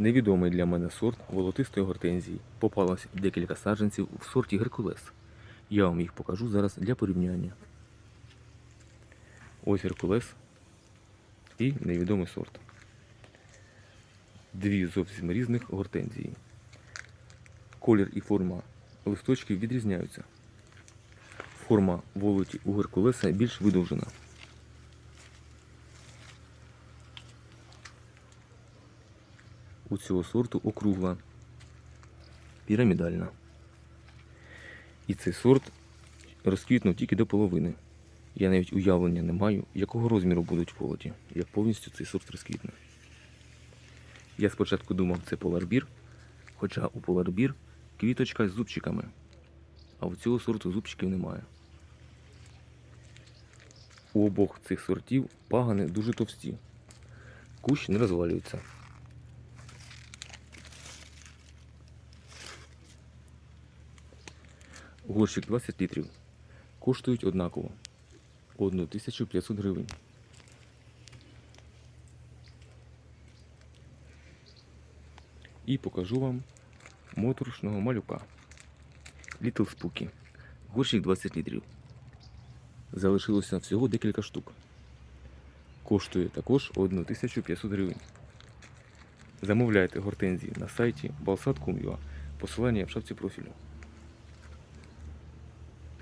Невідомий для мене сорт волотистої гортензії. Попалось декілька саджанців в сорті Геркулес. Я вам їх покажу зараз для порівняння. Ось Геркулес і невідомий сорт. Дві зовсім різних гортензії. Колір і форма листочків відрізняються. Форма волоті у Геркулеса більш видовжена. У цього сорту округла, пірамідальна. І цей сорт розквітнув тільки до половини. Я навіть уявлення не маю, якого розміру будуть волоті, як повністю цей сорт розквітне. Я спочатку думав, це поларбір, хоча у поларбір квіточка з зубчиками, а у цього сорту зубчиків немає. У обох цих сортів пагани дуже товсті. Кущ не розвалюється. Горщик 20 літрів. Коштують однаково. 1500 гривень. І покажу вам моторошного малюка. Little Spooky. Горщик 20 літрів. Залишилося всього декілька штук. Коштує також 1500 гривень. Замовляйте гортензії на сайті balsat.com.ua. Посилання в шапці профілю.